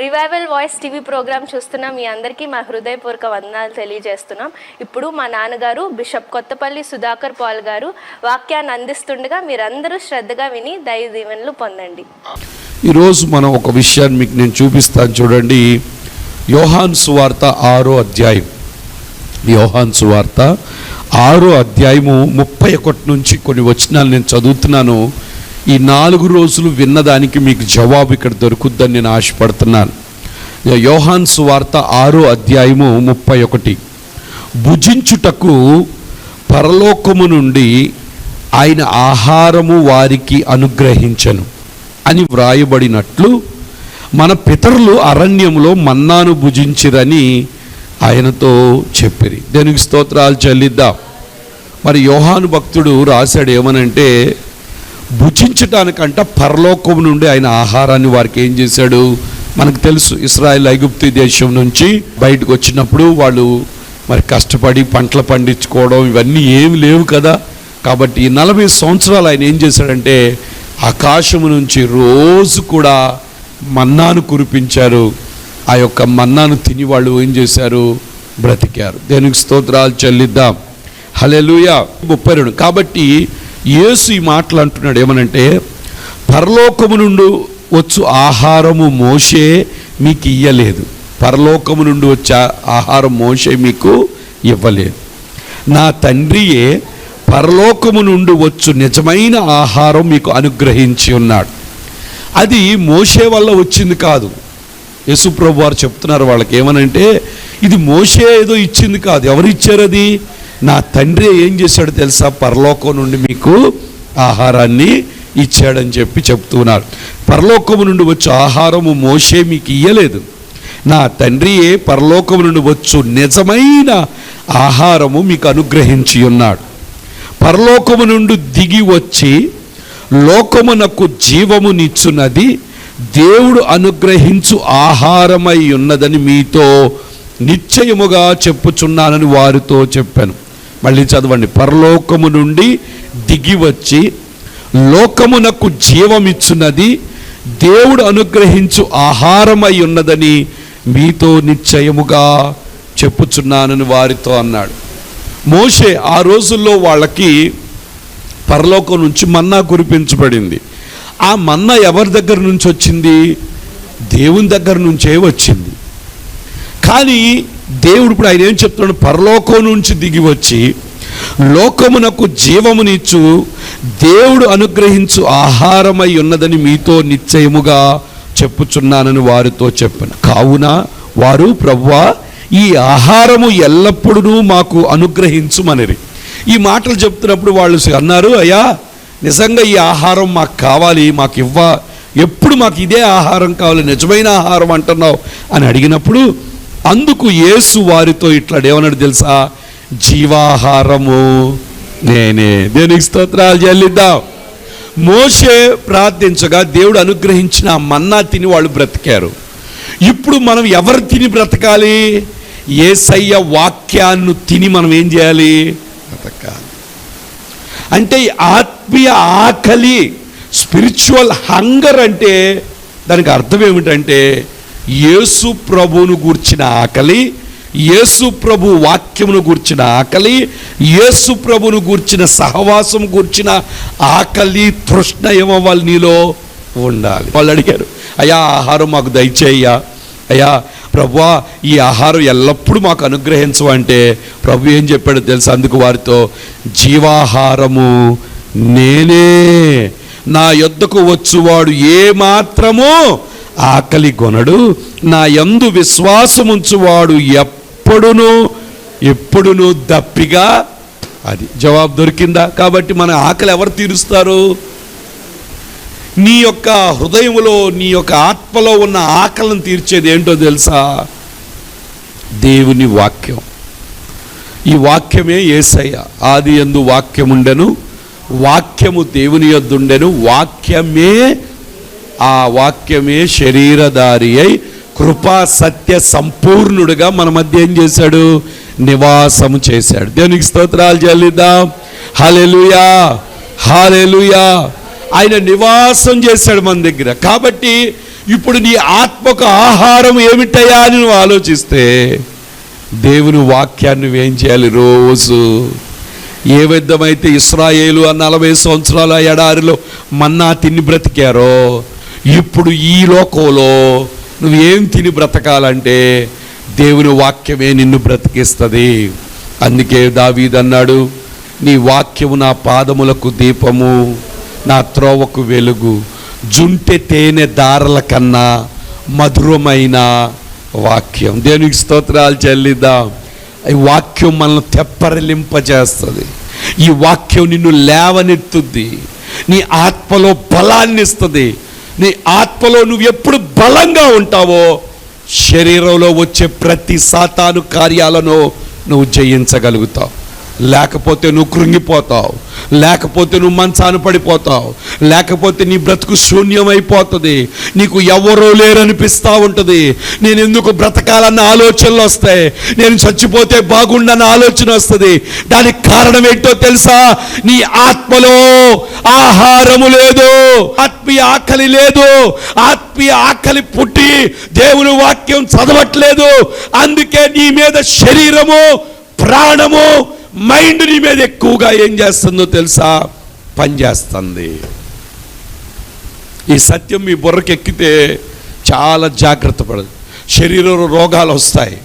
Revival voice TV programme చూస్తున్న మీ అందరికీ మా హృదయపూర్వక వందనాలు తెలియజేస్తున్నాం. ఇప్పుడు మా నాన్నగారు బిషప్ కొత్తపల్లి సుధాకర్ పాల్ గారు వాక్యాన్ని అందిస్తుండగా మీరందరూ శ్రద్ధగా విని దైవ దీవెనలు పొందండి. ఈరోజు మనం ఒక విషయాన్ని మీకు నేను చూపిస్తాను చూడండి. యోహాన్ సువార్త ఆరో అధ్యాయం. యోహాన్ సువార్త ఆరో అధ్యాయము ముప్పై ఒకటి నుంచి కొన్ని వచనాలు నేను చదువుతున్నాను. ఈ నాలుగు రోజులు విన్నదానికి మీకు జవాబు ఇక్కడ దొరుకుద్దని నేను ఆశపడుతున్నాను. యోహాన్ సువార్త ఆరో అధ్యాయము ముప్పై ఒకటి. భుజించుటకు పరలోకము నుండి ఆయన ఆహారము వారికి అనుగ్రహించను అని వ్రాయబడినట్లు మన పితరులు అరణ్యంలో మన్నాను భుజించిరని ఆయనతో చెప్పిరి. దేనికి స్తోత్రాలు చెల్లిద్దాం. మరి యోహాను భక్తుడు రాశాడు ఏమనంటే భుజించటానికంట పరలోకం నుండి ఆయన ఆహారాన్ని వారికి ఏం చేశాడు? మనకు తెలుసు ఇస్రాయల్ ఐగుప్తి దేశం నుంచి బయటకు వచ్చినప్పుడు వాళ్ళు మరి కష్టపడి పంటలు పండించుకోవడం ఇవన్నీ ఏమి లేవు కదా. కాబట్టి ఈ నలభై సంవత్సరాలు ఆయన ఏం చేశాడంటే ఆకాశము నుంచి రోజు కూడా మన్నాను కురిపించారు. ఆ యొక్క మన్నాను తిని వాళ్ళు ఏం చేశారు? బ్రతికారు. దేనికి స్తోత్రాలు చెల్లిద్దాం. హలెలుయ ముప్పై రెండు. కాబట్టి యేసు ఈ మాటలు అంటున్నాడు ఏమనంటే పరలోకము నుండి వచ్చు ఆహారము మోసే మీకు ఇయ్యలేదు. పరలోకము నుండి వచ్చే ఆహారం మోసే మీకు ఇవ్వలేదు. నా తండ్రియే పరలోకము నుండి వచ్చు నిజమైన ఆహారం మీకు అనుగ్రహించి ఉన్నాడు. అది మోసే వల్ల వచ్చింది కాదు. యశుప్రభు వారు చెప్తున్నారు వాళ్ళకి ఏమనంటే ఇది మోసే ఏదో ఇచ్చింది కాదు. ఎవరు ఇచ్చారు అది? నా తండ్రి ఏం చేశాడు తెలుసా? పరలోకం నుండి మీకు ఆహారాన్ని ఇచ్చాడని చెప్పి చెప్తున్నారు పరలోకము నుండి వచ్చే ఆహారము మోసే మీకు ఇయ్యలేదు. నా తండ్రియే పరలోకము నుండి వచ్చు నిజమైన ఆహారము మీకు అనుగ్రహించి ఉన్నాడు. పరలోకము నుండి దిగి వచ్చి లోకమునకు జీవమునిచ్చున్నది దేవుడు అనుగ్రహించు ఆహారమై ఉన్నదని మీతో నిశ్చయముగా చెప్పుచున్నానని వారితో చెప్పాను. మళ్ళీ చదవండి. పరలోకము నుండి దిగి వచ్చి లోకమునకు జీవమిచ్చున్నది దేవుడు అనుగ్రహించు ఆహారమై ఉన్నదని మీతో నిశ్చయముగా చెప్పుచున్నానని వారితో అన్నాడు. మోషే ఆ రోజుల్లో వాళ్ళకి పరలోకం నుంచి మన్నా కురిపించబడింది. ఆ మన్నా ఎవరి దగ్గర నుంచి వచ్చింది? దేవుని దగ్గర నుంచే వచ్చింది. కానీ దేవుడు ఇప్పుడు ఆయన ఏం చెప్తున్నాడు? పరలోకం నుంచి దిగి వచ్చి లోకమునకు జీవమునిచ్చు దేవుడు అనుగ్రహించు ఆహారమై ఉన్నదని మీతో నిశ్చయముగా చెప్పుచున్నానని వారితో చెప్పాను. కావున వారు ప్రవ్వా ఈ ఆహారము ఎల్లప్పుడూ మాకు అనుగ్రహించుమనిరి. ఈ మాటలు చెప్తున్నప్పుడు వాళ్ళు అన్నారు అయ్యా నిజంగా ఈ ఆహారం మాకు కావాలి మాకు ఇవ్వ ఎప్పుడు మాకు ఇదే ఆహారం కావాలి నిజమైన ఆహారం అంటున్నావు? అని అడిగినప్పుడు అందుకు యేసు వారితో ఇట్లా ఏమన్నాడు తెలుసా? జీవాహారము నేనే. దేనికి స్తోత్రాలు చెల్లిద్దాం. మోషే ప్రార్థించగా దేవుడు అనుగ్రహించిన మన్నా తిని వాళ్ళు బ్రతికారు. ఇప్పుడు మనం ఎవరు తిని బ్రతకాలి? ఏసయ్య వాక్యాన్ని తిని మనం ఏం చేయాలి? బ్రతకాలి. అంటే ఆత్మీయ ఆకలి స్పిరిచువల్ హంగర్ అంటే దానికి అర్థం ఏమిటంటే యేసు ప్రభువును గూర్చిన ఆకలి యేసు ప్రభు వాక్యమును గూర్చిన ఆకలి యేసు ప్రభును గూర్చిన సహవాసం గూర్చిన ఆకలి తృష్ణ ఏమవ్వాలి నీలో? ఉండాలి. వాళ్ళు అడిగారు అయ్యా ఆహారం మాకు దయచేయ్యా. అయ్యా ప్రభువా ఈ ఆహారం ఎల్లప్పుడూ మాకు అనుగ్రహించవంటే ప్రభు ఏం చెప్పాడో తెలుసు? అందుకు వారితో జీవాహారము నేనే. నా యొద్దకు వచ్చువాడు ఏ మాత్రము ఆకలి కొనడు నా యందు విశ్వాసముంచువాడు ఎప్పుడునూ ఎప్పుడునూ దప్పిగా అది జవాబు దొరికిందా? కాబట్టి మన ఆకలి ఎవరు తీరుస్తారు? నీ యొక్క హృదయంలో నీ యొక్క ఆత్మలో ఉన్న ఆకలిని తీర్చేది ఏంటో తెలుసా? దేవుని వాక్యం. ఈ వాక్యమే ఏసయ్య. ఆది ఎందు వాక్యముండెను. వాక్యము దేవుని యొద్దుండెను. వాక్యమే ఆ వాక్యమే శరీరధారి అయి కృపా సత్య సంపూర్ణుడుగా మన మధ్య ఏం చేశాడు? నివాసం చేశాడు. దేవునికి స్తోత్రాలు చెల్లిద్దాం. హలెలుయా హాలెలుయా ఆయన నివాసం చేశాడు మన దగ్గర. కాబట్టి ఇప్పుడు నీ ఆత్మకు ఆహారం ఏమిటయా అని నువ్వు ఆలోచిస్తే దేవుని వాక్యాన్ని నువ్వేం చేయాలి రోజు? ఏ విధమైతే ఇస్రాయేలు ఆ నలభై సంవత్సరాల ఎడారిలో మన్నా తిని బ్రతికారో ఇప్పుడు ఈ లోకంలో నువ్వేం తిని బ్రతకాలంటే దేవుని వాక్యమే నిన్ను బ్రతికిస్తుంది. అందుకే దావీదన్నాడు నీ వాక్యము నా పాదములకు దీపము నా త్రోవకు వెలుగు. జుంటె తేనె దారల కన్నా మధురమైన వాక్యం. దేవునికి స్తోత్రాలు చెల్లిద్దాం. ఈ వాక్యం మనల్ని తెప్పరలింపజేస్తుంది. ఈ వాక్యం నిన్ను లేవనెత్తుద్ది. నీ ఆత్మలో బలాన్ని ఇస్తుంది నీ ఆత్మలో నువ్వు ఎప్పుడు బలంగా ఉంటావో శరీరంలో వచ్చే ప్రతి సాతాను కార్యాలను నువ్వు జయించగలుగుతావు. లేకపోతే నువ్వు కృంగిపోతావు. లేకపోతే నువ్వు మంచాన పడిపోతావు. లేకపోతే నీ బ్రతుకు శూన్యమైపోతుంది. నీకు ఎవరో లేరనిపిస్తూ ఉంటుంది. నేను ఎందుకు బ్రతకాలన్న ఆలోచనలు వస్తాయి. నేను చచ్చిపోతే బాగుండన్న ఆలోచన వస్తుంది. దానికి కారణం ఏంటో తెలుసా? నీ ఆత్మలో ఆహారము లేదు. ఆత్మీయ ఆకలి లేదు. ఆత్మీయ ఆకలి పుట్టి దేవుని వాక్యం చదవట్లేదు. అందుకే నీ మీద శరీరము ప్రాణము మైండ్ నీ మీద ఎక్కువగా ఏం చేస్తుందో తెలుసా? పనిచేస్తుంది ఈ సత్యం మీ బుర్రకెక్కితే చాలా జాగ్రత్త పడదు. శరీరంలో రోగాలు వస్తాయి.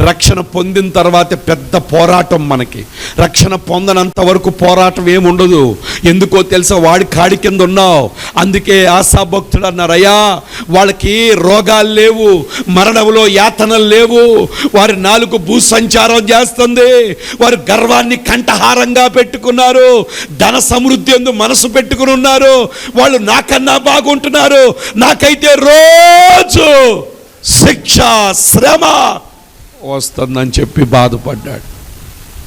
రక్షణ పొందిన తర్వాత పెద్ద పోరాటం మనకి. రక్షణ పొందనంత వరకు పోరాటం ఏముండదు. ఎందుకో తెలుసా? వాడి కాడి కింద ఉన్నావు. అందుకే ఆశా అన్నారయ్యా వాళ్ళకి రోగాలు లేవు మరణంలో యాతనలు లేవు. వారి నాలుగు భూసంచారం చేస్తుంది. వారు గర్వాన్ని కంఠహారంగా పెట్టుకున్నారు. ధన సమృద్ధి ఎందు మనసు పెట్టుకుని ఉన్నారు. వాళ్ళు నాకన్నా బాగుంటున్నారు. నాకైతే రోజు శిక్ష శ్రమ వస్తుందని చెప్పి బాధపడ్డాడు.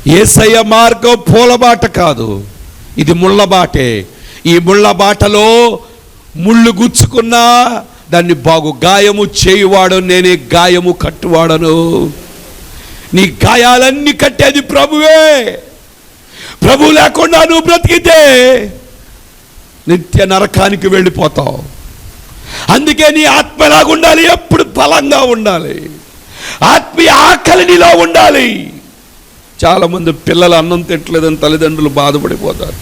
ఏసయ్య మార్గం పూలబాట కాదు. ఇది ముళ్ళబాటే ఈ ముళ్ళబాటలో ముళ్ళు గుచ్చుకున్నా దాన్ని బాగు గాయము చేయువాడు నేనే గాయము కట్టువాడను. నీ గాయాలన్నీ కట్టేది ప్రభువే. ప్రభు లేకుండా నువ్వు బ్రతికితే నిత్య నరకానికి వెళ్ళిపోతావు. అందుకే నీ ఆత్మ ఎలాగుండాలి ఎప్పుడు బలంగా ఉండాలి. ఆత్మీయ ఆకలి నీలో ఉండాలి. చాలామంది పిల్లలు అన్నం తిట్టలేదని తల్లిదండ్రులు బాధపడిపోతారు.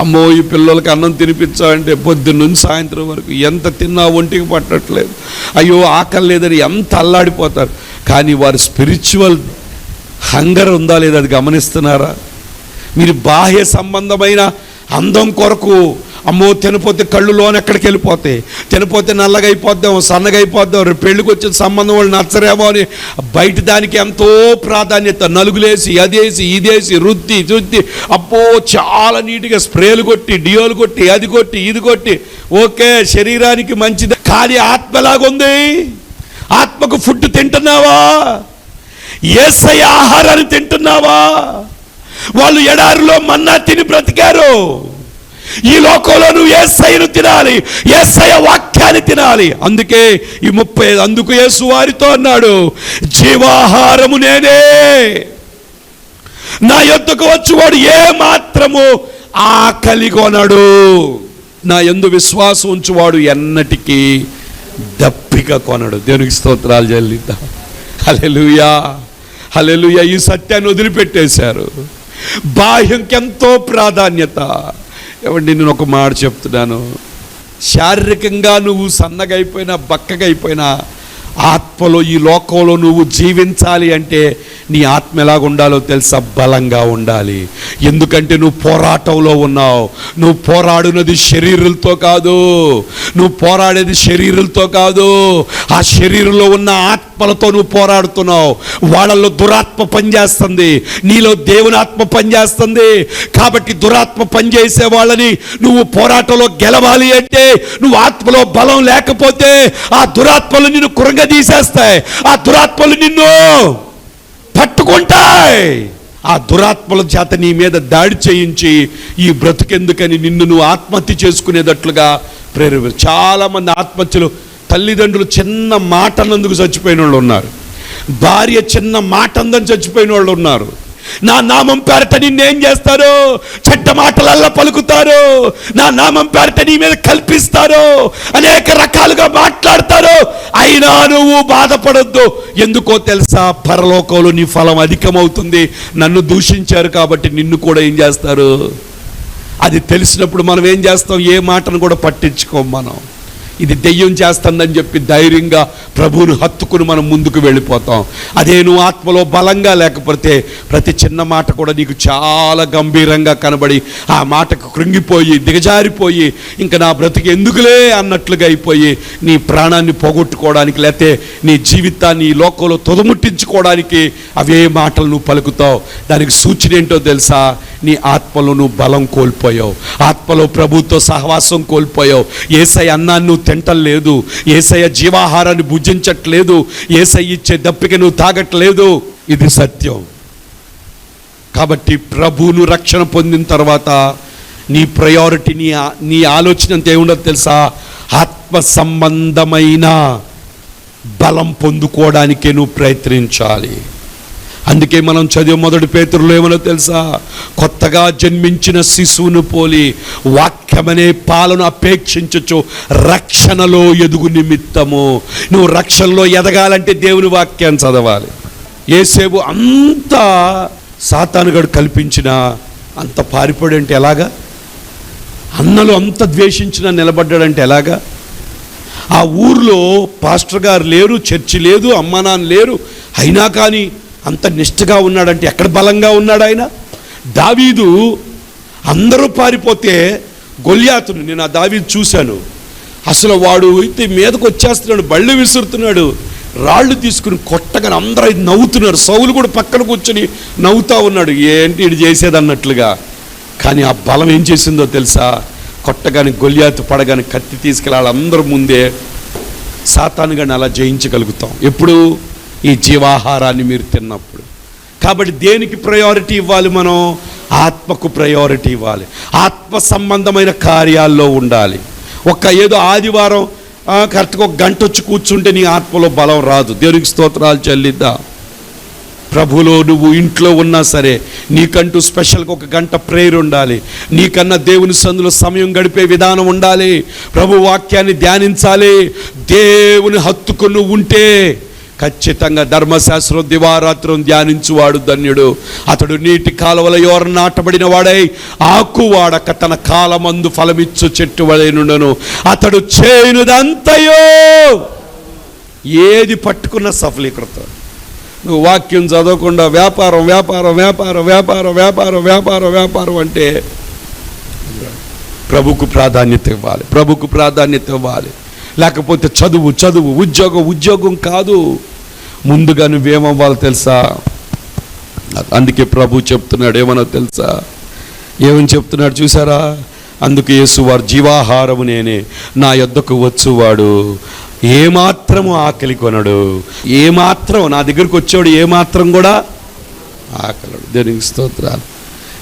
అమ్మో ఈ పిల్లలకి అన్నం తినిపించాలంటే పొద్దున్న నుంచి సాయంత్రం వరకు ఎంత తిన్నా ఒంటికి పట్టట్లేదు. అయ్యో ఆకలి లేదని ఎంత అల్లాడిపోతారు. కానీ వారి స్పిరిచువల్ హంగర్ ఉందా లేదా అది గమనిస్తున్నారా? మీరు బాహ్య సంబంధమైన అందం కొరకు అమ్మో తినపోతే కళ్ళు లోన ఎక్కడికి వెళ్ళిపోతాయి? తినపోతే నల్లగా అయిపోద్దాం సన్నగా అయిపోద్దాం రేపు పెళ్ళికి వచ్చిన సంబంధం వాళ్ళు నచ్చరేమో అని బయట దానికి ఎంతో ప్రాధాన్యత. నలుగులేసి అదేసి ఇదేసి రుద్ది రుద్ది అప్పో చాలా నీట్గా స్ప్రేలు కొట్టి డియోలు కొట్టి అది కొట్టి ఇది కొట్టి. ఓకే శరీరానికి మంచిది కానీ ఆత్మలాగుంది ఆత్మకు ఫుడ్ తింటున్నావా? ఏసై ఆహారాన్ని తింటున్నావా? వాళ్ళు ఎడారిలో మన్నా తిని బ్రతికారు. ఈ లోకంలో నువ్వు ఏసయ్యను తినాలి ఏసయ వాక్యాన్ని తినాలి. అందుకే ఈ ముప్పై అందుకు యేసు వారితో అన్నాడు జీవాహారము నేనే. నా యొద్దకు వచ్చువాడు ఏ మాత్రము ఆకలి కొనడు నా ఎందు విశ్వాసం ఉంచువాడు ఎన్నటికీ దప్పిక కొనడు. దేవునికి స్తోత్రాలు చెల్లిద్దాం. హలెలుయా హలెలుయా ఈ సత్యాన్ని వదిలిపెట్టేశారు. బాహ్యంకి ఎంతో ప్రాధాన్యత. ఏమండి నేను ఒక మాట చెప్తున్నాను? శారీరకంగా నువ్వు సన్నగైపోయినా బక్కగైపోయినా ఆత్మలో ఈ లోకంలో నువ్వు జీవించాలి అంటే నీ ఆత్మ ఎలాగ ఉండాలో తెలుసా? బలంగా ఉండాలి. ఎందుకంటే నువ్వు పోరాటంలో ఉన్నావు. నువ్వు పోరాడినది శరీరులతో కాదు. నువ్వు పోరాడేది శరీరులతో కాదు. ఆ శరీరంలో ఉన్న ఆత్మ దురాత్మలతో నువ్వు పోరాడుతున్నావు. వాళ్ళల్లో దురాత్మ పనిచేస్తుంది. నీలో దేవుని ఆత్మ పనిచేస్తుంది. కాబట్టి దురాత్మ పనిచేసే వాళ్ళని నువ్వు పోరాటంలో గెలవాలి అంటే నువ్వు ఆత్మలో బలం లేకపోతే ఆ దురాత్మలు నిన్ను కురంగదీసేస్తాయి ఆ దురాత్మలు నిన్ను పట్టుకుంటాయి. ఆ దురాత్మల చేత నీ మీద దాడి చేయించి ఈ బ్రతుకెందుకని నిన్ను నువ్వు ఆత్మహత్య చేసుకునేటట్లుగా ప్రేరేపి చాలా మంది ఆత్మహత్యలు తల్లిదండ్రులు చిన్న మాట అన్నందుకు చచ్చిపోయిన వాళ్ళు ఉన్నారు. భార్య చిన్న మాట అందని చచ్చిపోయిన వాళ్ళు ఉన్నారు. నా నామం పేరట నిన్నేం చేస్తారు? చెడ్డ మాటలల్లా పలుకుతారు? నా నామం పేరట నీ మీద కల్పిస్తారు? అనేక రకాలుగా మాట్లాడతారు? అయినా నువ్వు బాధపడొద్దు. ఎందుకో తెలుసా? పరలోకంలో నీ ఫలం అధికమవుతుంది. నన్ను దూషించారు కాబట్టి నిన్ను కూడా ఏం చేస్తారు? అది తెలిసినప్పుడు మనం ఏం చేస్తాం? ఏ మాటను కూడా పట్టించుకోం మనం. ఇది దెయ్యం చేస్తుందని చెప్పి ధైర్యంగా ప్రభువును హత్తుకుని మనం ముందుకు వెళ్ళిపోతాం. అదే నువ్వు ఆత్మలో బలంగా లేకపోతే ప్రతి చిన్న మాట కూడా నీకు చాలా గంభీరంగా కనబడి ఆ మాటకు కృంగిపోయి దిగజారిపోయి ఇంకా నా బ్రతికి ఎందుకులే అన్నట్లుగా అయిపోయి నీ ప్రాణాన్ని పోగొట్టుకోవడానికి లేతే నీ జీవితాన్ని ఈ లోకంలో తుదముట్టించుకోవడానికి అవే మాటలు నువ్వు పలుకుతావు. దానికి సూచన ఏంటో తెలుసా? నీ ఆత్మలో నువ్వు బలం కోల్పోయావు. ఆత్మలో ప్రభుతో సహవాసం కోల్పోయావు. ఏసై అన్నాన్ని నువ్వు తింటలేదు. ఏసయ జీవాహారాన్ని భుజించట్లేదు. ఏసై ఇచ్చే దప్పిక నువ్వు తాగట్లేదు. ఇది సత్యం. కాబట్టి ప్రభువును రక్షణ పొందిన తర్వాత నీ ప్రయారిటీ నీ నీ ఆలోచన అంత ఏముండదు తెలుసా? ఆత్మ సంబంధమైన బలం పొందుకోవడానికే నువ్వు ప్రయత్నించాలి. అందుకే మనం చదివే మొదటి పేతురులో ఏమనో తెలుసా? కొత్తగా జన్మించిన శిశువును పోలి వాక్యమనే పాలను అపేక్షించచ్చు. రక్షణలో ఎదుగు నిమిత్తము. నువ్వు రక్షణలో ఎదగాలంటే దేవుని వాక్యాన్ని చదవాలి. ఏసేపు అంత సాతానుగడు కల్పించిన అంత పారిపోడంటే ఎలాగా? అన్నలు అంత ద్వేషించిన నిలబడ్డాడంటే ఎలాగా? ఆ ఊర్లో పాస్టర్ గారు లేరు చర్చి లేదు అమ్మానాన్ని లేరు అయినా కానీ అంత నిష్ఠగా ఉన్నాడంటే ఎక్కడ బలంగా ఉన్నాడు ఆయన? దావీదు అందరూ పారిపోతే గొల్యాతును నేను ఆ దావీదు చూశాను. అసలు వాడు అయితే మీదకు వచ్చేస్తున్నాడు బళ్ళు విసురుతున్నాడు. రాళ్ళు తీసుకుని కొట్టగానే అందరూ ఇది నవ్వుతున్నారు. సౌలు కూడా పక్కన కూర్చొని నవ్వుతా ఉన్నాడు. ఏంటి ఇది చేసేది అన్నట్లుగా కానీ ఆ బలం ఏం చేసిందో తెలుసా? కొట్టగానే గొల్యాతు పడగానే కత్తి తీసుకెళ్ళి వాళ్ళందరి ముందే సాతానుగాని అలా జయించగలుగుతాం. ఎప్పుడు? ఈ జీవాహారాన్ని మీరు తిన్నప్పుడు. కాబట్టి దేనికి ప్రయారిటీ ఇవ్వాలి మనం? ఆత్మకు ప్రయారిటీ ఇవ్వాలి. ఆత్మ సంబంధమైన కార్యాల్లో ఉండాలి. ఒక్క ఏదో ఆదివారం కరెక్ట్గా ఒక గంట వచ్చి కూర్చుంటే నీ ఆత్మలో బలం రాదు. దేవునికి స్తోత్రాలు చెల్లిద్దా? ప్రభులో నువ్వు ఇంట్లో ఉన్నా సరే నీకంటూ స్పెషల్గా ఒక గంట ప్రేయర్ ఉండాలి. నీకన్నా దేవుని సందులో సమయం గడిపే విధానం ఉండాలి. ప్రభు వాక్యాన్ని ధ్యానించాలి. దేవుని హత్తుకు నువ్వు ఉంటే ఖచ్చితంగా ధర్మశాస్త్రం దివారాత్రం ధ్యానించువాడు ధన్యుడు. అతడు నీటి కాలువల యోర నాటబడిన వాడై ఆకు వాడక తన కాలమందు ఫలమిచ్చు చెట్టు వలెనుండను అతడు చేయనుదంతయో ఏది పట్టుకున్న సఫలీకృతం. నువ్వు వాక్యం చదవకుండా వ్యాపారం వ్యాపారం వ్యాపారం వ్యాపారం వ్యాపారం వ్యాపారం వ్యాపారం అంటే ప్రభుకు ప్రాధాన్యత ఇవ్వాలి ప్రభుకు ప్రాధాన్యత ఇవ్వాలి. లేకపోతే చదువు చదువు ఉద్యోగం ఉద్యోగం కాదు. ముందుగా నువ్వేమవ్వాలి తెలుసా? అందుకే ప్రభు చెప్తున్నాడు ఏమన్నా తెలుసా? ఏమని చెప్తున్నాడు చూసారా? అందుకు యేసు వారు జీవాహారము నేనే నా యొద్దకు వచ్చువాడు. ఏమాత్రము ఆకలి కొనడు. ఏమాత్రం నా దగ్గరకు వచ్చాడు ఏమాత్రం కూడా ఆకలడు. దేనికి స్తోత్రాలు.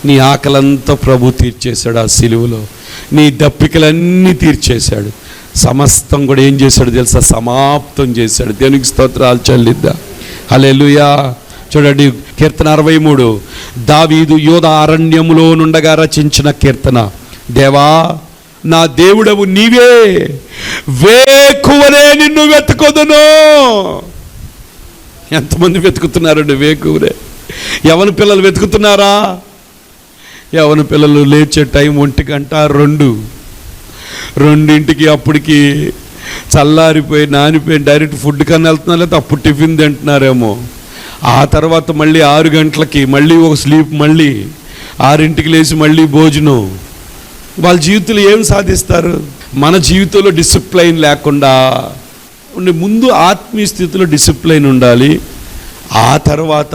నీ ఆకలంతా ప్రభు తీర్చేశాడు ఆ సిలువలో. నీ దప్పికలన్నీ తీర్చేశాడు. సమస్తం కూడా ఏం చేశాడు తెలుసా? సమాప్తం చేశాడు. దేనికి స్తోత్రాలు చల్లిద్దా? హల్లెలూయా. చూడండి కీర్తన అరవై మూడు. దావీదు యోధ అరణ్యములో నుండగా రచించిన కీర్తన. దేవా నా దేవుడవు నీవే. వేకువనే నిన్ను వెతుకొదును. ఎంతమంది వెతుకుతున్నారండి వేకువరే ఎవరి పిల్లలు వెతుకుతున్నారా? ఎవరి పిల్లలు లేచే టైం ఒంటి గంట రెండు. రెండింటికి అప్పటికి చల్లారిపోయి నానిపోయి డైరెక్ట్ ఫుడ్ కన్నా వెళ్తున్నారు లేకపోతే అప్పుడు టిఫిన్ తింటున్నారేమో. ఆ తర్వాత మళ్ళీ ఆరు గంటలకి మళ్ళీ ఒక స్లీప్ మళ్ళీ ఆరింటికి లేచి మళ్ళీ భోజనం. వాళ్ళ జీవితంలో ఏం సాధిస్తారు? మన జీవితంలో డిసిప్లైన్ లేకుండా ఉండే ముందు ఆత్మీయ స్థితిలో డిసిప్లైన్ ఉండాలి. ఆ తర్వాత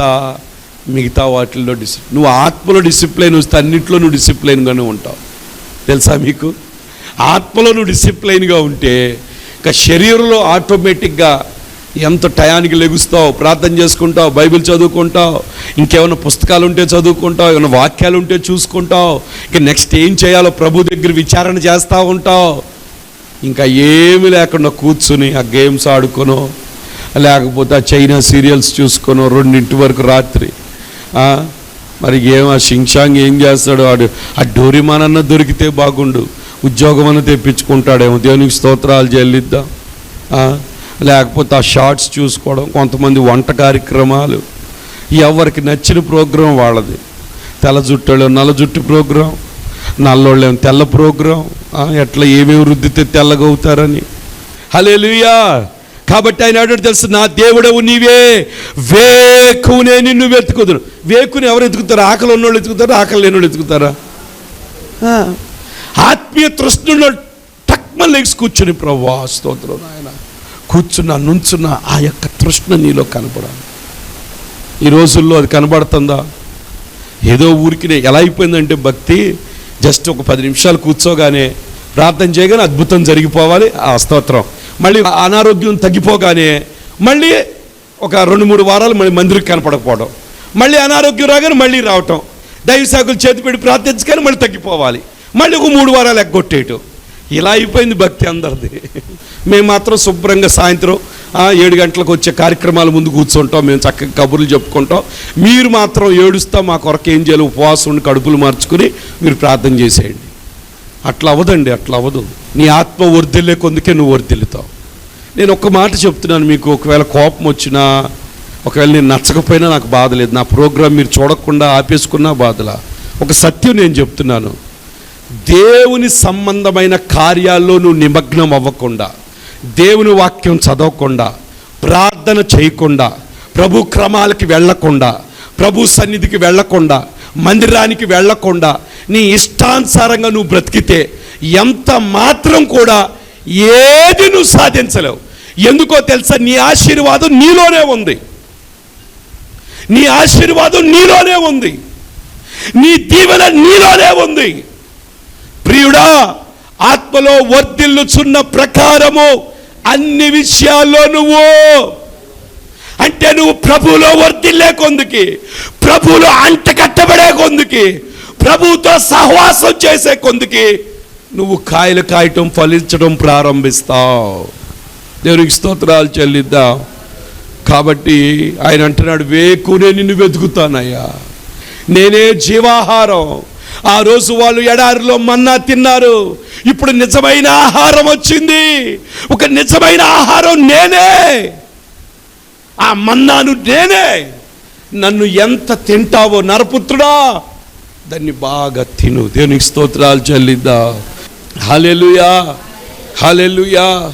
మిగతా వాటిల్లో డిసి నువ్వు ఆత్మలో డిసిప్లైన్ వస్తే అన్నింటిలో నువ్వు డిసిప్లైన్గానే ఉంటావు. తెలుసా మీకు? ఆత్మలో నువ్వు డిసిప్లైన్గా ఉంటే ఇక శరీరంలో ఆటోమేటిక్గా ఎంత టయానికి లెగుస్తావు ప్రార్థన చేసుకుంటావు బైబిల్ చదువుకుంటావు ఇంకేమైనా పుస్తకాలు ఉంటే చదువుకుంటావు ఏమైనా వాక్యాలు ఉంటే చూసుకుంటావు ఇక నెక్స్ట్ ఏం చేయాలో ప్రభు దగ్గర విచారణ చేస్తూ ఉంటావు. ఇంకా ఏమి లేకుండా కూర్చుని ఆ గేమ్స్ ఆడుకోనో లేకపోతే ఆ చైనా సీరియల్స్ చూసుకోనో రెండింటి వరకు రాత్రి. మరి ఏం ఆ షింగ్షాంగ్ ఏం చేస్తాడు వాడు ఆ డోరిమాన్ అన్న దొరికితే బాగుండు. ఉద్యోగం అని తెప్పించుకుంటాడేమో. దేవునికి స్తోత్రాలు చెల్లిద్దాం. లేకపోతే ఆ షార్ట్స్ చూసుకోవడం కొంతమంది వంట కార్యక్రమాలు. ఎవరికి నచ్చిన ప్రోగ్రాం వాళ్ళది. తెల్ల జుట్టోళ్ళు నల్ల జుట్టు ప్రోగ్రాం నల్లోళ్ళేమో తెల్ల ప్రోగ్రాం ఎట్లా ఏమేమి రుద్దితే తెల్లగవుతారని హలే లుయా కాబట్టి ఆయన అన్నాడు తెలుసు నా దేవుడవు నీవే. వేకునే నిన్ను వెతుకుదును వేకుని ఎవరు ఎతుకుతారు ఆకలి ఉన్నోళ్ళు ఎత్తుకుతారు ఆకలి లేని వాళ్ళు ఎతుకుతారా ఆత్మీయ తృష్ణుల్లో టక్మ లెగ్స్ కూర్చుని ప్రభా స్తోత్రం ఆయన కూర్చున్న నుంచున్న ఆ యొక్క తృష్ణ నీలో కనపడాలి. ఈ రోజుల్లో అది కనబడుతుందా? ఏదో ఊరికి ఎలా అయిపోయిందంటే భక్తి జస్ట్ ఒక పది నిమిషాలు కూర్చోగానే ప్రార్థన చేయగానే అద్భుతం జరిగిపోవాలి ఆ స్తోత్రం. మళ్ళీ అనారోగ్యం తగ్గిపోగానే మళ్ళీ ఒక రెండు మూడు వారాలు మళ్ళీ మందిరికి కనపడకపోవడం. మళ్ళీ అనారోగ్యం రాగానే మళ్ళీ రావటం. దైవ శాఖలు చేతి పెట్టి ప్రార్థించగానే మళ్ళీ తగ్గిపోవాలి. మళ్ళీ ఒక మూడు వారాలు ఎగ్గొట్టేయటం ఇలా అయిపోయింది భక్తి అందరిది. మేము మాత్రం శుభ్రంగా సాయంత్రం ఏడు గంటలకు వచ్చే కార్యక్రమాల ముందు కూర్చుంటాం. మేము చక్కగా కబుర్లు చెప్పుకుంటాం. మీరు మాత్రం ఏడుస్తా మా కొరకు ఏం చేయాలి ఉపవాసం ఉండి కడుపులు మార్చుకుని మీరు ప్రార్థన చేసేయండి. అట్లా అవ్వదండి అట్లా అవ్వదు. నీ ఆత్మ వర్ధిల్లే కొందుకే నువ్వు వర్ధిల్లుతావు. నేను ఒక్క మాట చెప్తున్నాను మీకు ఒకవేళ కోపం వచ్చినా ఒకవేళ నేను నచ్చకపోయినా నాకు బాధ లేదు. నా ప్రోగ్రాం మీరు చూడకుండా ఆపేసుకున్నా బాధలా. ఒక సత్యం నేను చెప్తున్నాను. దేవుని సంబంధమైన కార్యాల్లో నువ్వు నిమగ్నం అవ్వకుండా దేవుని వాక్యం చదవకుండా ప్రార్థన చేయకుండా ప్రభు క్రమాలకి వెళ్ళకుండా ప్రభు సన్నిధికి వెళ్ళకుండా మందిరానికి వెళ్ళకుండా నీ ఇష్టానుసారంగా నువ్వు బ్రతికితే ఎంత మాత్రం కూడా ఏది నువ్వు సాధించలేవు. ఎందుకో తెలుసా? నీ ఆశీర్వాదం నీలోనే ఉంది. నీ ఆశీర్వాదం నీలోనే ఉంది. నీ దీవెన నీలోనే ఉంది. ప్రియుడా ఆత్మలో వర్ధిల్లుచున్న ప్రకారము అన్ని విషయాల్లో నువ్వు. అంటే నువ్వు ప్రభువులో వర్ధిల్లే కొందుకి ప్రభువులో అంట కట్టబడే కొందుకి ప్రభువుతో సహవాసం చేసే కొందుకి నువ్వు కాయలు కాయటం ఫలించడం ప్రారంభిస్తావు. దేవునికి స్తోత్రాలు చెల్లిద్దాం. కాబట్టి ఆయన అంటున్నాడు వేకునే నిన్ను వెతుకుతానయ్యా. నేనే జీవాహారం. ఆ రోజు వాళ్ళు ఎడారిలో మన్నా తిన్నారు. ఇప్పుడు నిజమైన ఆహారం వచ్చింది. ఒక నిజమైన ఆహారం నేనే. ఆ మన్నాను నేనే. నన్ను ఎంత తింటావో నరపుత్రుడా దాన్ని బాగా తిను. దేవునికి స్తోత్రాలు చెల్లిద్దా. హాలెలుయా హాలెలుయా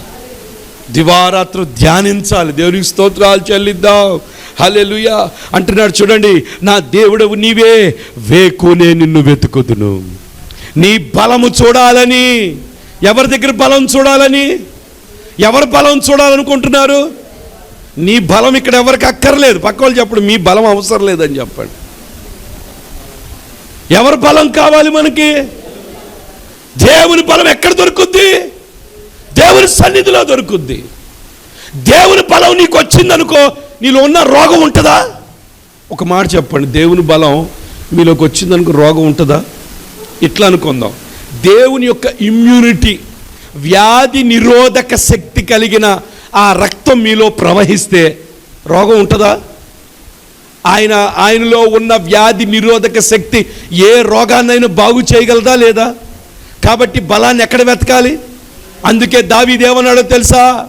దివారాత్రు ధ్యానించాలి. దేవునికి స్తోత్రాలు చెల్లిద్దాం. హల్లెలూయా. అంటున్నాడు చూడండి నా దేవుడవు నీవే వేకునే నిన్ను వెతుకుదును. నీ బలము చూడాలని ఎవరి దగ్గర బలం చూడాలని ఎవరి బలం చూడాలనుకుంటున్నారు? నీ బలం ఇక్కడ ఎవరికి అక్కర్లేదు. పక్క వాళ్ళు చెప్పండి మీ బలం అవసరం లేదని చెప్పండి. ఎవరి బలం కావాలి మనకి? దేవుని బలం ఎక్కడ దొరుకుద్ది? దేవుని సన్నిధిలో దొరుకుద్ది. దేవుని బలం నీకు వచ్చిందనుకో నీలో ఉన్న రోగం ఉంటుందా? ఒక మాట చెప్పండి దేవుని బలం మీలోకి వచ్చిందనుకో రోగం ఉంటుందా? ఇట్లా అనుకుందాం. దేవుని యొక్క ఇమ్యూనిటీ వ్యాధి నిరోధక శక్తి కలిగిన ఆ రక్తం మీలో ప్రవహిస్తే రోగం ఉంటుందా? ఆయన ఆయనలో ఉన్న వ్యాధి నిరోధక శక్తి ఏ రోగాన్నైనా బాగు చేయగలదా లేదా? కాబట్టి బలాన్ని ఎక్కడ వెతకాలి? అందుకే దావీదేమన్నాడో తెలుసా?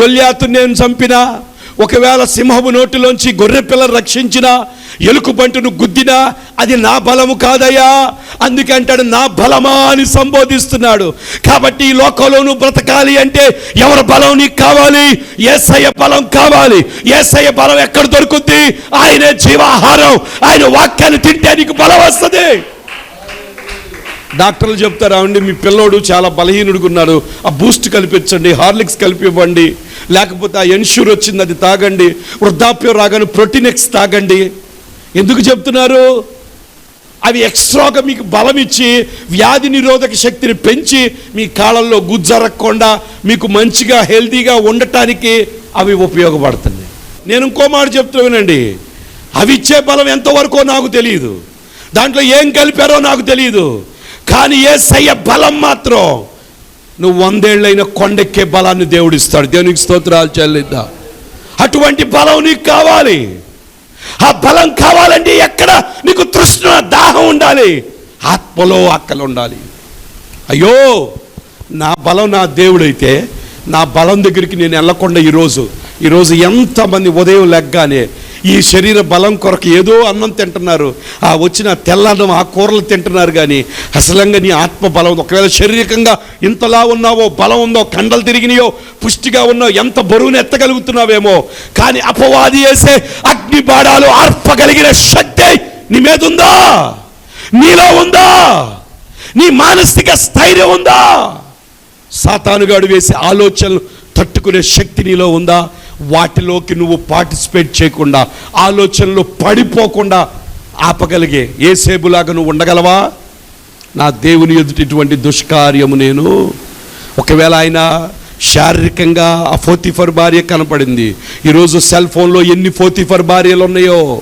గొల్యాతు నేను చంపిన ఒకవేళ సింహము నోటిలోంచి గొర్రె పిల్లలు రక్షించిన ఎలుకు బంటును గుద్దినా అది నా బలము కాదయ్యా. అందుకే అంటాడు నా బలమా అని సంబోధిస్తున్నాడు. కాబట్టి ఈ లోకంలో నువ్వు బ్రతకాలి అంటే ఎవరి బలం నీకు కావాలి? ఏసయ్య బలం కావాలి. ఏసయ్య బలం ఎక్కడ దొరుకుద్ది? ఆయనే జీవాహారం. ఆయన వాక్యాన్ని తింటే నీకు బలం వస్తుంది. డాక్టర్లు చెప్తారా అండి మీ పిల్లోడు చాలా బలహీనుడుగా ఉన్నాడు ఆ బూస్ట్ కలిపించండి హార్లిక్స్ కలిపి ఇవ్వండి లేకపోతే ఆ ఎన్ష్యూర్ వచ్చింది అది తాగండి. వృద్ధాప్యం రాగానే ప్రోటీనెక్స్ తాగండి. ఎందుకు చెప్తున్నారు? అవి ఎక్స్ట్రాగా మీకు బలం ఇచ్చి వ్యాధి నిరోధక శక్తిని పెంచి మీ కాళ్ళల్లో గుజ్జరక్కుండా మీకు మంచిగా హెల్తీగా ఉండటానికి అవి ఉపయోగపడుతుంది నేను ఇంకో మాట చెప్తున్నానండి వినండి. అవి ఇచ్చే బలం ఎంతవరకో నాకు తెలియదు దాంట్లో ఏం కలిపారో నాకు తెలియదు కానీ ఏ బలం మాత్రం. నువ్వు వందేళ్ళైన కొండెక్కే బలాన్ని దేవుడిస్తాడు. దేవునికి స్తోత్రాలు చెల్లిద్దా. అటువంటి బలం నీకు కావాలి. ఆ బలం కావాలంటే ఎక్కడ నీకు తృష్ణ దాహం ఉండాలి. ఆత్మలో ఆకలి ఉండాలి. అయ్యో నా బలం నా దేవుడైతే నా బలం దగ్గరికి నేను వెళ్ళకుండా ఈరోజు ఈరోజు ఎంతమంది ఉదయం లెగ్గానే ఈ శరీర బలం కొరకు ఏదో అన్నం తింటున్నారు. ఆ వచ్చిన తెల్లన్నం ఆ కూరలు తింటున్నారు కానీ అసలంగా నీ ఆత్మ బలం ఒకవేళ శారీరకంగా ఇంతలా ఉన్నావో బలం ఉందో కండలు తిరిగినాయో పుష్టిగా ఉన్నావు ఎంత బరువును ఎత్తగలుగుతున్నావేమో. కానీ అపవాది వేసే అగ్ని బాడాలు ఆర్పగలిగిన శక్తి నీ మీద ఉందా? నీలో ఉందా? నీ మానసిక స్థైర్యం ఉందా? సాతానుగాడు వేసే ఆలోచనలు తట్టుకునే శక్తి నీలో ఉందా? వాటిలోకి నువ్వు పార్టిసిపేట్ చేయకుండా ఆలోచనలు పడిపోకుండా ఆపగలిగే ఏ సేబులాగా నువ్వు ఉండగలవా? నా దేవుని ఎదుటిటువంటి దుష్కార్యము నేను. ఒకవేళ ఆయన శారీరకంగా ఆ ఫోతిఫర్ భార్య కనపడింది ఈరోజు సెల్ ఫోన్లో ఎన్ని ఫోతిఫర్ భార్యలు ఉన్నాయో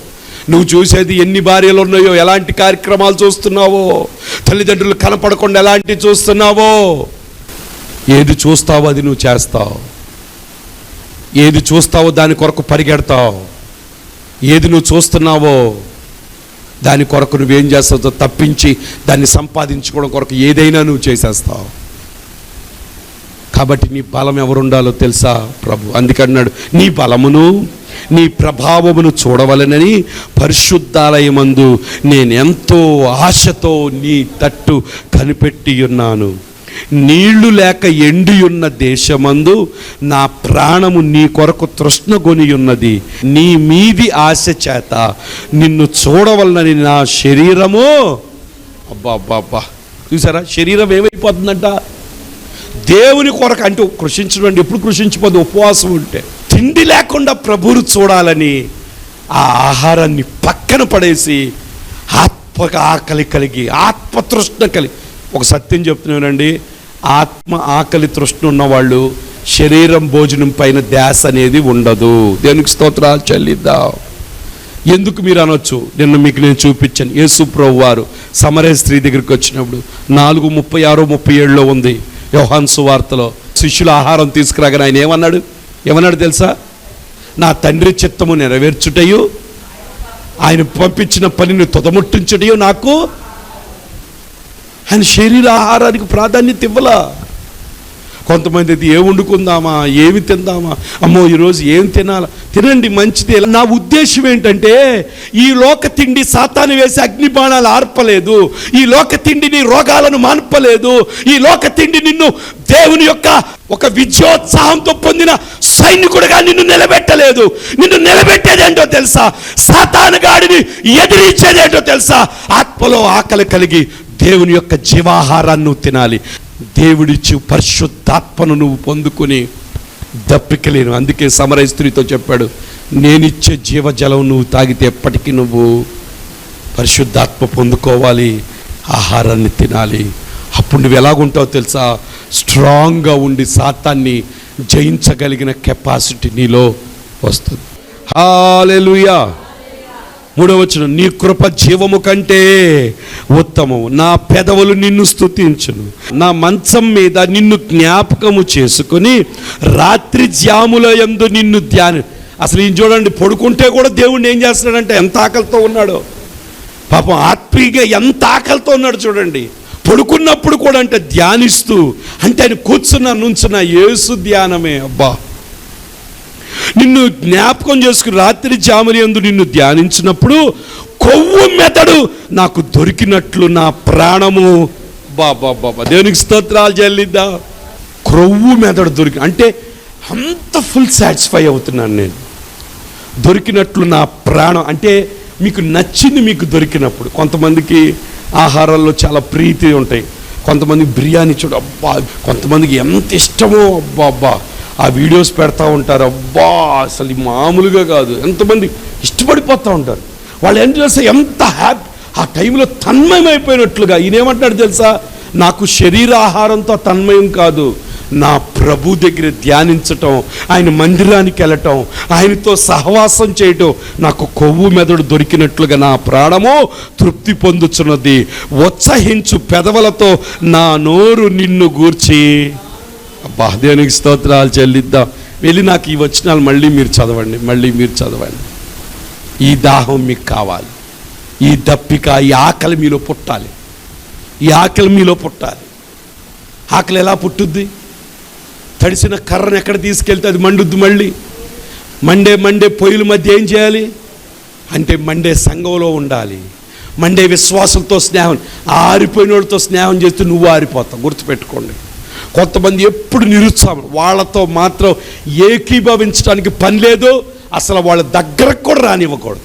నువ్వు చూసేది ఎన్ని భార్యలు ఉన్నాయో ఎలాంటి కార్యక్రమాలు చూస్తున్నావో తల్లిదండ్రులు కనపడకుండా ఎలాంటి చూస్తున్నావో ఏది చూస్తావో అది నువ్వు చేస్తావు. ఏది చూస్తావో దాని కొరకు పరిగెడతావు. ఏది నువ్వు చూస్తున్నావో దాని కొరకు నువ్వేం చేస్తావు తప్పించి దాన్ని సంపాదించుకోవడం కొరకు ఏదైనా నువ్వు చేసేస్తావు. కాబట్టి నీ బలం ఎవరుండాలో తెలుసా ప్రభు? అందుకన్నాడు నీ బలమును నీ ప్రభావమును చూడవలనని పరిశుద్ధాలయమందు నేను ఎంతో ఆశతో నీ తట్టు కనిపెట్టి ఉన్నాను. నీళ్ళు లేక ఎండియున్న దేశమందు నా ప్రాణము నీ కొరకు తృష్ణ ఉన్నది నీ మీది ఆశ చేత నిన్ను చూడవలనని నా శరీరము. అబ్బా అబ్బా అబ్బా. చూసారా? శరీరం ఏమైపోతుందంట? దేవుని కొరకు అంటే కృషించడం ఎప్పుడు కృషించిపోదు ఉపవాసం ఉంటే. తిండి లేకుండా ప్రభువును చూడాలని ఆ ఆహారాన్ని పక్కన పడేసి ఆత్మక ఆకలి కలిగి ఆత్మతృష్ణ కలిగి ఒక సత్యం చెప్తున్నానండి. ఆత్మ ఆకలి తృష్ణ ఉన్నవాళ్ళు శరీరం భోజనం పైన ధ్యాస అనేది ఉండదు. దేనికి స్తోత్రాలు చెల్లిద్దాం. ఎందుకు మీరు అనొచ్చు? నిన్న మీకు నేను చూపించాను. యేసు ప్రభు వారు సమరే స్త్రీ దగ్గరికి వచ్చినప్పుడు నాలుగు ముప్పై ఆరు ముప్పై ఏడులో ఉంది. యోహాన్ సువార్తలో శిష్యుల ఆహారం తీసుకురాగానే ఆయన ఏమన్నాడు? ఏమన్నాడు తెలుసా? నా తండ్రి చిత్తము నెరవేర్చుటయు ఆయన పంపించిన పనిని తుదముట్టించుటయు నాకు ఆయన శరీర ఆహారానికి ప్రాధాన్యత ఇవ్వలా. కొంతమంది అయితే ఏ వండుకుందామా ఏమి తిందామా అమ్మో ఈరోజు ఏం తినాలా? తినండి మంచిది. నా ఉద్దేశం ఏంటంటే ఈ లోక తిండి సాతాను వేసి అగ్ని బాణాలు ఆర్పలేదు. ఈ లోక తిండిని రోగాలను మాన్పలేదు. ఈ లోక తిండి నిన్ను దేవుని యొక్క ఒక విజయోత్సాహంతో పొందిన సైనికుడిగా నిన్ను నిలబెట్టలేదు. నిన్ను నిలబెట్టేదేంటో తెలుసా? సాతాను గాడిని ఎదిరించేదేంటో తెలుసా? ఆత్మలో ఆకలి కలిగి దేవుని యొక్క జీవాహారాన్ని నువ్వు తినాలి. దేవుడిచ్చి పరిశుద్ధాత్మను నువ్వు పొందుకుని దప్పికలేను. అందుకే సమరయ స్త్రీతో చెప్పాడు నేనిచ్చే జీవజలం నువ్వు తాగితే ఎప్పటికీ నువ్వు పరిశుద్ధాత్మ పొందుకోవాలి ఆహారాన్ని తినాలి. అప్పుడు నువ్వు ఎలాగుంటావో తెలుసా? స్ట్రాంగ్గా ఉండి సాతాన్ని జయించగలిగిన కెపాసిటీ నీలో వస్తుంది. హాలెలుయా! మూడవచనం నీ కృప జీవము కంటే ఉత్తమము. నా పెదవులు నిన్ను స్థుతించును నా మంచం మీద నిన్ను జ్ఞాపకము చేసుకుని రాత్రి జాముల యందు నిన్ను ధ్యానం అసలు ఈయన చూడండి పడుకుంటే కూడా దేవుణ్ణి ఏం చేస్తున్నాడంటే ఎంత ఆకలితో ఉన్నాడో. పాపం ఆత్మీయంగా ఎంత ఆకలితో ఉన్నాడు చూడండి. పడుకున్నప్పుడు కూడా అంటే ధ్యానిస్తూ అంటే ఆయన కూర్చున్న నుంచున్న యేసు ధ్యానమే. అబ్బా! నిన్ను జ్ఞాపకం చేసుకుని రాత్రి జాములి యందు నిన్ను ధ్యానించినప్పుడు కొవ్వు మెదడు నాకు దొరికినట్లు నా ప్రాణము. బాబా బాబా దేవునికి స్తోత్రాలు చెల్లిద్దా. క్రొవ్వు మెదడు దొరికి అంటే అంత ఫుల్ సాటిస్ఫై అవుతున్నాను నేను. దొరికినట్లు నా ప్రాణం అంటే మీకు నచ్చింది మీకు దొరికినప్పుడు. కొంతమందికి ఆహారాల్లో చాలా ప్రీతి ఉంటాయి. కొంతమంది బిర్యానీ చూడు అబ్బా కొంతమందికి ఎంత ఇష్టమో అబ్బా అబ్బా. ఆ వీడియోస్ పెడతా ఉంటారు. అబ్బా అసలు మామూలుగా కాదు. ఎంతమంది ఇష్టపడిపోతూ ఉంటారు. వాళ్ళు ఏం చేస్తే ఎంత హ్యాపీ ఆ టైంలో తన్మయమైపోయినట్లుగా ఈయన తెలుసా? నాకు శరీర ఆహారంతో తన్మయం కాదు. నా ప్రభు దగ్గర ధ్యానించటం ఆయన మందిరానికి వెళ్ళటం ఆయనతో సహవాసం చేయటం నాకు కొవ్వు మెదడు దొరికినట్లుగా నా ప్రాణము తృప్తి పొందుచున్నది. ఉత్సహించు పెదవులతో నా నోరు నిన్ను గూర్చి. అబ్బా దేవునికి స్తోత్రాలు చెల్లిద్దాం. వెళ్ళి నాకు ఈ వచనాలు మళ్ళీ మీరు చదవండి మళ్ళీ మీరు చదవండి. ఈ దాహం మీకు కావాలి. ఈ దప్పిక ఈ ఆకలి మీలో పుట్టాలి. ఈ ఆకలి మీలో పుట్టాలి. ఆకలి ఎలా పుట్టుద్ది? తడిసిన కర్రను ఎక్కడ తీసుకెళ్తే అది మండుద్ది మళ్ళీ? మండే మండే పొయ్యిల మధ్య ఏం చేయాలి? అంటే మండే సంఘంలో ఉండాలి. మండే విశ్వాసంతో స్నేహం ఆరిపోయిన వాళ్ళతో స్నేహం చేస్తే నువ్వు ఆరిపోతావు. గుర్తుపెట్టుకోండి. కొంతమంది ఎప్పుడు నిరుత్సాహం. వాళ్ళతో మాత్రం ఏకీభవించడానికి పని లేదు. అసలు వాళ్ళ దగ్గరకు కూడా రానివ్వకూడదు.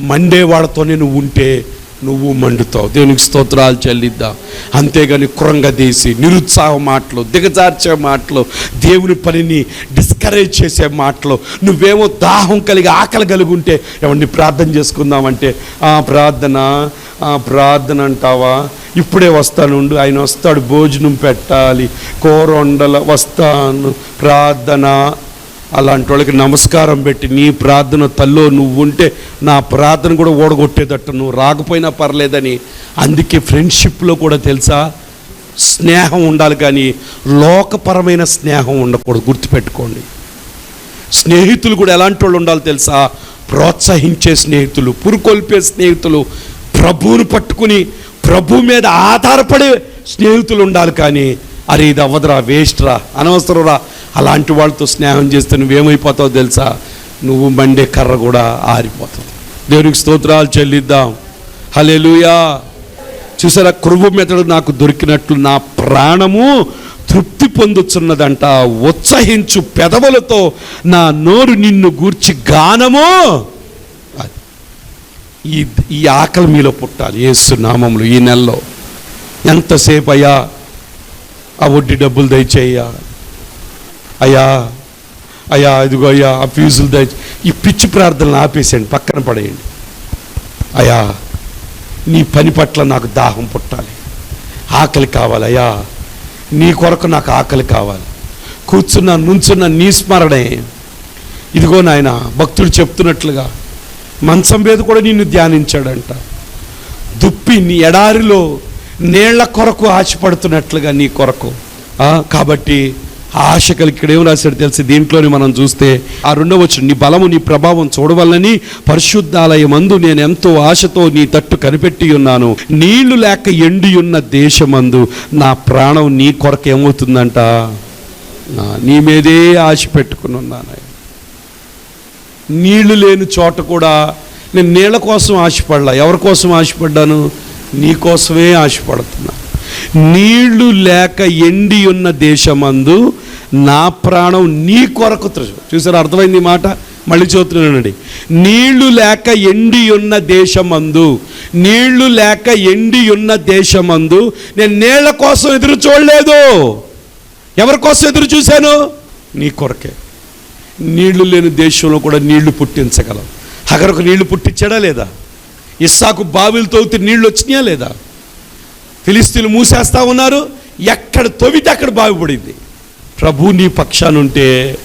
మండే వాళ్ళతోనే నువ్వు ఉంటే నువ్వు మండుతావు. దేవునికి స్తోత్రాలు చెల్లిద్దాం. అంతేగాని కృంగదీసి నిరుత్సాహ మాటలు దిగజార్చే మాటలు దేవుని పనిని ఎంకరేజ్ చేసే మాటలు. నువ్వేమో దాహం కలిగి ఆకలి కలిగి ఉంటే ఎవరిని ప్రార్థన చేసుకుందామంటే ఆ ప్రార్థన ఆ ప్రార్థన అంటావా? ఇప్పుడే వస్తానుండు ఆయన వస్తాడు భోజనం పెట్టాలి కూర వండల వస్తాను ప్రార్థన. అలాంటి వాళ్ళకి నమస్కారం పెట్టి నీ ప్రార్థన తల్లో నువ్వు ఉంటే నా ప్రార్థన కూడా ఓడగొట్టేటట్టు నువ్వు రాకపోయినా పర్లేదని. అందుకే ఫ్రెండ్షిప్లో కూడా తెలుసా? స్నేహం ఉండాలి కానీ లోకపరమైన స్నేహం ఉండకూడదు. గుర్తుపెట్టుకోండి. స్నేహితులు కూడా ఎలాంటి వాళ్ళు ఉండాలి తెలుసా? ప్రోత్సహించే స్నేహితులు పురుకొల్పే స్నేహితులు ప్రభువును పట్టుకుని ప్రభు మీద ఆధారపడే స్నేహితులు ఉండాలి కానీ అరే ఇది అవ్వదురా వేస్ట్ రా అనవసరం రా. అలాంటి వాళ్ళతో స్నేహం చేస్తే నువ్వేమైపోతావు తెలుసా? నువ్వు మండే కర్ర కూడా ఆరిపోతుంది దేవునికి స్తోత్రాలు చెల్లిద్దాం. హల్లెలూయా. చూసారా? కృప మెదడు నాకు దొరికినట్లు నా ప్రాణము తృప్తి పొందుచున్నదంట. ఉత్సహించు పెదవులతో నా నోరు నిన్ను గూర్చి గానము. ఈ ఈ ఆకలి మీలో పుట్టాలి ఏసు నామములు ఈ నెలలో. ఎంతసేపు అయ్యా ఆ వడ్డీ డబ్బులు దయచేయ్యా. అయ్యా అయ్యా ఇదిగో అయ్యా ఆ ఫీజులు దయచే ఈ పిచ్చి ప్రార్థనలు ఆపేసేయండి పక్కన పడేయండి. అయ్యా నీ పని పట్ల నాకు దాహం పుట్టాలి. ఆకలి కావాలయ్యా నీ కొరకు నాకు ఆకలి కావాలి. కూర్చున్న నుంచున్న నీ స్మరణే. ఇదిగో నాయన భక్తుడు చెప్తున్నట్లుగా మంచం మీద కూడా నిన్ను ధ్యానించాడంట. దుప్పి నీ ఎడారిలో నీళ్ళ కొరకు ఆశపడుతున్నట్లుగా నీ కొరకు. కాబట్టి ఆశ కలిగి ఇక్కడ ఏం రాశాడు తెలిసి? దీంట్లోనే మనం చూస్తే ఆ రెండవ వచ్చు నీ బలము నీ ప్రభావం చూడవల్లని పరిశుద్ధాలయమందు నేను ఎంతో ఆశతో నీ తట్టు కనిపెట్టి ఉన్నాను. నీళ్ళు లేక ఎండి ఉన్న దేశమందు నా ప్రాణం నీ కొరకు ఏమవుతుందంట? నీ మీదే ఆశ పెట్టుకుని ఉన్నాను నీళ్ళు లేని చోట కూడా నేను నీళ్ళ కోసం ఆశపడలా. ఎవరి కోసం ఆశపడ్డాను? నీ కోసమే ఆశపడుతున్నా. నీళ్ళు లేక ఎండి ఉన్న దేశమందు నా ప్రాణం నీ కొరకు చూసారు అర్థమైంది ఈ మాట? మళ్ళీ చూస్తున్నానండి నీళ్ళు లేక ఎండి ఉన్న దేశమందు నీళ్ళు లేక ఎండి ఉన్న దేశమందు నేను నీళ్ళ కోసం ఎదురు చూడలేదు. ఎవరి కోసం ఎదురు చూశాను? నీ కొరకే. నీళ్ళు లేని దేశంలో కూడా నీళ్ళు పుట్టించగలం. హగరకు నీళ్ళు పుట్టించాడా లేదా? ఇస్సాకు బావిలు తవ్వితే నీళ్ళు వచ్చినాయా లేదా? ఫిలిస్తీన్లు మూసేస్తా ఉన్నారు. ఎక్కడ తవ్వితే అక్కడ బావి పడింది. ప్రభు నీ పక్షానుంటే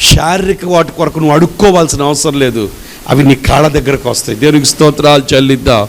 శారీరక వాటి కొరకు నువ్వు అడుక్కోవాల్సిన అవసరం లేదు. అవి నీ కాళ్ళ దగ్గరకు వస్తాయి. దేవునికి స్తోత్రాలు చెల్లిద్దాం.